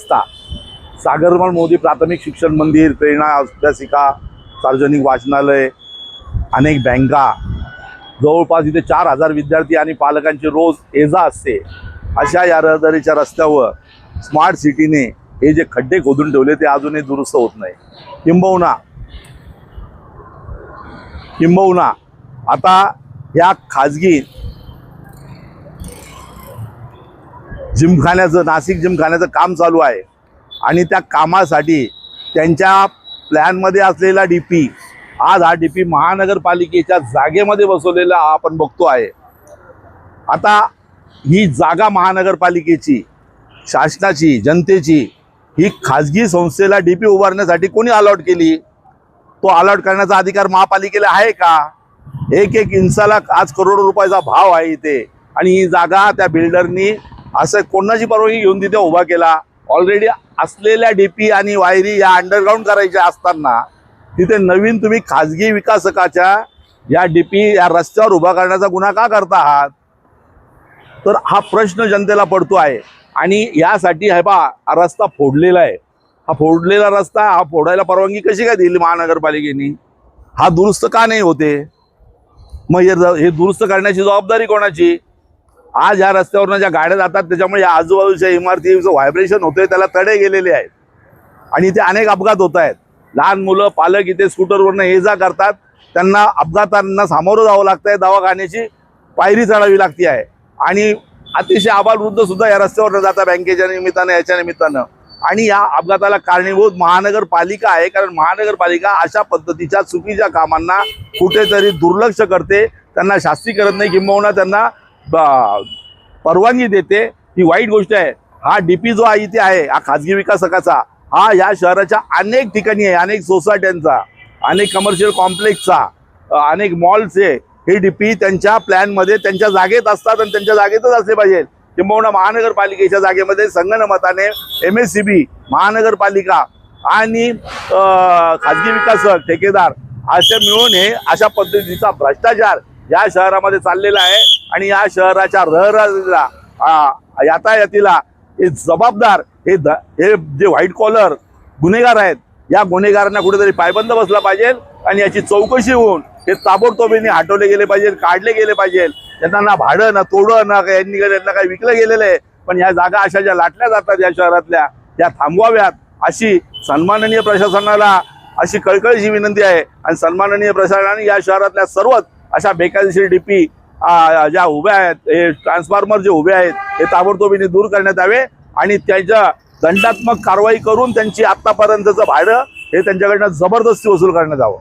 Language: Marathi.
असता सागरमल मोदी प्राथमिक शिक्षण मंदिर प्रेरणा अभ्यासिका सार्वजनिक वाचनालय अनेक बँका. जवळपास इथे चार हजार विद्यार्थी आणि पालकांची रोज ये जा असते. अशा या रहदारीच्या रस्त्यावर स्मार्ट सिटीने हे जे खड्डे खोदून ठेवले ते अजूनही दुरुस्त होत नाही. किंबहुना किंबहुना आता या खाजगी जिमखान्याचं नाशिक जिमखान्याचं काम चालू आहे. आणि त्या कामासाठी त्यांच्या प्लॅनमध्ये असलेला डी पी आज हा डी पी महानगरपालिकेच्या जागेमध्ये बसवलेला आपण बघतो आहे. आता ही जागा महानगरपालिकेची शासनाची जनतेची ही खाजगी संस्थेला डी पी उभारण्यासाठी कोणी अलॉट केली? तो अलॉट करण्याचा अधिकार महापालिकेला आहे का? एक एक इंचाला आज करोडो रुपयाचा भाव आहे इथे. आणि ही जागा त्या बिल्डरनी असं कोणाची परवानगी घेऊन तिथे उभा केला? ऑलरेडी असलेल्या डीपी आणि वायरी या अंडरग्राऊंड करायच्या असताना तिथे नवीन तुम्ही खाजगी विकासकाच्या या डीपी या रस्त्यावर उभा करण्याचा गुन्हा का करता आहात? तर हा प्रश्न जनतेला पडतो आहे. आणि यासाठी हे बा हा रस्ता फोडलेला आहे. हा फोडलेला रस्ता हा फोडायला परवानगी कशी काय दिली महानगरपालिकेने? हा दुरुस्त का नाही होते? मग हे दुरुस्त करण्याची जबाबदारी कोणाची? आज या रस्त्यावरनं ज्या गाड्या जातात त्याच्यामुळे या आजूबाजूच्या इमारतीचं व्हायब्रेशन होतंय त्याला तडे गेलेले आहेत. आणि इथे अनेक अपघात होत आहेत. लहान मुलं पालक इथे स्कूटरवरनं ये जा करतात. त्यांना अपघातांना सामोरं जावं लागतंय दवाखान्याची पायरी चढावी लागती आहे. आणि अतिशय आबालवृद्ध सुद्धा या रस्त्यावर जातात बँकेच्या निमित्तानं याच्या निमित्तानं. आणि या अपघाताला कारणीभूत महानगरपालिका आहे कारण महानगरपालिका अशा पद्धतीच्या चुकीच्या कामांना कुठेतरी दुर्लक्ष करते. त्यांना शास्ती करत नाही किंबहुना त्यांना परवानगी देते ही वाईट गोष्ट आहे. हा डीपी जो आहे इथे आहे हा खाजगी विकासकाचा हा या शहराच्या अनेक ठिकाणी आहे अनेक सोसायट्यांचा अनेक कमर्शियल कॉम्प्लेक्सचा अनेक मॉल्सचे हे डीपी त्यांच्या प्लॅनमध्ये त्यांच्या जागेत असतात आणि त्यांच्या जागेतच असले पाहिजे. किंबहुना महानगरपालिकेच्या जागेमध्ये संगणमताने एम एस सी बी महानगरपालिका आणि खाजगी विकासक ठेकेदार असे मिळून हे अशा पद्धतीचा भ्रष्टाचार या शहरामध्ये चाललेला आहे. आणि या शहराच्या रहदारीला यातायातीला हे जबाबदार हे द हे जे व्हाईट कॉलर गुन्हेगार आहेत या गुन्हेगारांना कुठेतरी पायबंद बसला पाहिजे आणि याची चौकशी होऊन हे ताबडतोबीने हटवले गेले पाहिजे काढले गेले पाहिजे. त्यांना ना भाडं ना तोडं ना यांनी यांना काही विकलं गेलेलं आहे. पण या जागा अशा ज्या लाटल्या जातात या शहरातल्या त्या थांबवाव्यात अशी सन्माननीय प्रशासनाला अशी कळकळीची विनंती आहे. आणि सन्माननीय प्रशासनाने या शहरातल्या सर्वच अशा बेकायदेशीर डीपी ज्या उभ्या आहेत हे ट्रान्सफॉर्मर जे उभे आहेत हे ताबडतोबीने दूर करण्यात यावे आणि त्याच्या दंडात्मक कारवाई करून त्यांची आतापर्यंतचं भाडं हे त्यांच्याकडनं जबरदस्ती वसूल करण्यात यावं.